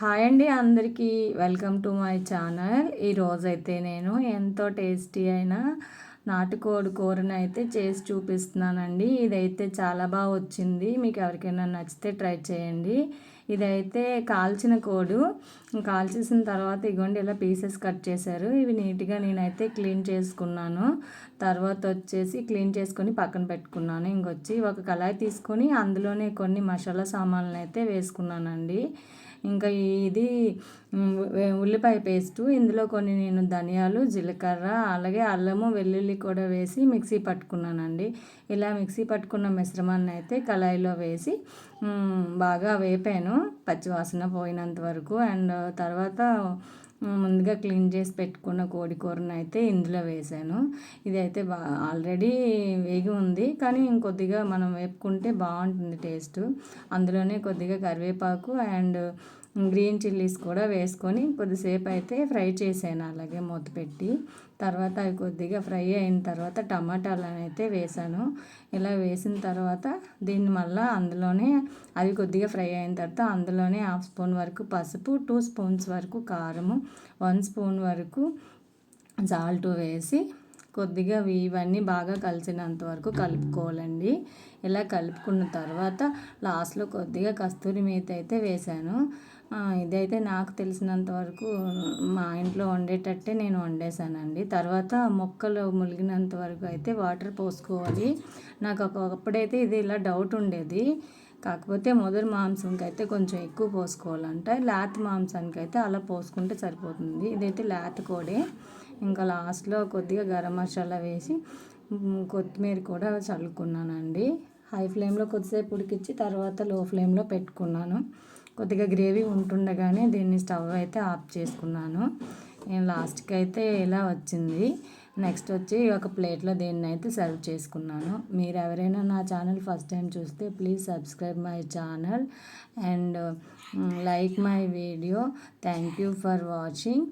Hi అండి అందరికీ. Welcome to my channel. ఈరోజైతే నేను ఎంతో టేస్టీ అయిన నాటుకోడి కూరని అయితే చేసి చూపిస్తున్నానండి. ఇదైతే చాలా బాగా వచ్చింది. మీకు ఎవరికైనా నచ్చితే ట్రై చేయండి. ఇదైతే కాల్చిన కోడు. కాల్చేసిన తర్వాత ఇగోండి ఇలా పీసెస్ కట్ చేశారు. ఇవి నీట్గా నేనైతే క్లీన్ చేసుకున్నాను. తర్వాత వచ్చేసి క్లీన్ చేసుకొని పక్కన పెట్టుకున్నాను. ఇంకొచ్చి ఒక కళాయి తీసుకొని అందులోనే కొన్ని మసాలా సామాన్లు అయితే వేసుకున్నానండి. ఇంకా ఇది ఉల్లిపాయ పేస్టు ఇందులో కొన్ని నేను ధనియాలు జీలకర్ర అలాగే అల్లము వెల్లుల్లి కూడా వేసి మిక్సీ పట్టుకున్నానండి. ఇలా మిక్సీ పట్టుకున్న మిశ్రమాన్ని అయితే కళాయిలో వేసి బాగా వేపాను. పచ్చివాసన పోయినంత వరకు అండ్ తర్వాత ముందుగా క్లీన్ చేసి పెట్టుకున్న కోడి కూరను అయితే ఇందులో వేసాను. ఇదైతే బా ఆల్రెడీ వేగి ఉంది కానీ ఇంకొద్దిగా మనం వేపుకుంటే బాగుంటుంది టేస్ట్. అందులోనే కొద్దిగా కరివేపాకు అండ్ గ్రీన్ చిల్లీస్ కూడా వేసుకొని కొద్దిసేపు అయితే ఫ్రై చేసాను అలాగే మూత పెట్టి. తర్వాత అవి కొద్దిగా ఫ్రై అయిన తర్వాత టమాటాలు అయితే వేసాను. ఇలా వేసిన తర్వాత దీన్ని మళ్ళీ అందులోనే అవి కొద్దిగా ఫ్రై అయిన తర్వాత అందులోనే హాఫ్ స్పూన్ వరకు పసుపు టూ స్పూన్స్ వరకు కారము వన్ స్పూన్ వరకు సాల్ట్ వేసి కొద్దిగా ఇవన్నీ బాగా కలిసినంత వరకు కలుపుకోవాలండి. ఇలా కలుపుకున్న తర్వాత లాస్ట్లో కొద్దిగా కస్తూరి మేత అయితే వేశాను. ఇదైతే నాకు తెలిసినంత వరకు మా ఇంట్లో వండేటట్టే నేను వండేసానండి తర్వాత మొక్కలు ములిగినంత వరకు అయితే వాటర్ పోసుకోవాలి. నాకు ఒకప్పుడైతే ఇది ఇలా డౌట్ ఉండేది. కాకపోతే మొదటి మాంసంకి అయితే కొంచెం ఎక్కువ పోసుకోవాలంట. లేత మాంసానికి అయితే అలా పోసుకుంటే సరిపోతుంది. ఇదైతే లేత కోడే. ఇంకా లాస్ట్లో కొద్దిగా గరం మసాలా వేసి కొత్తిమీర కూడా చల్లుకున్నానండి. హై ఫ్లేమ్లో కొద్దిసేపు ఉడికిచ్చి తర్వాత లో ఫ్లేమ్లో పెట్టుకున్నాను. కొద్దిగా గ్రేవీ ఉంటుండగానే దీన్ని స్టవ్ అయితే ఆఫ్ చేసుకున్నాను. నేను లాస్ట్కి అయితే ఇలా వచ్చింది నెక్స్ట్ వచ్చి ఒక ప్లేట్లో దీన్ని అయితే సర్వ్ చేసుకున్నాను. మీరు ఎవరైనా నా ఛానల్ ఫస్ట్ టైం చూస్తే please subscribe my channel and like my video. Thank you for watching.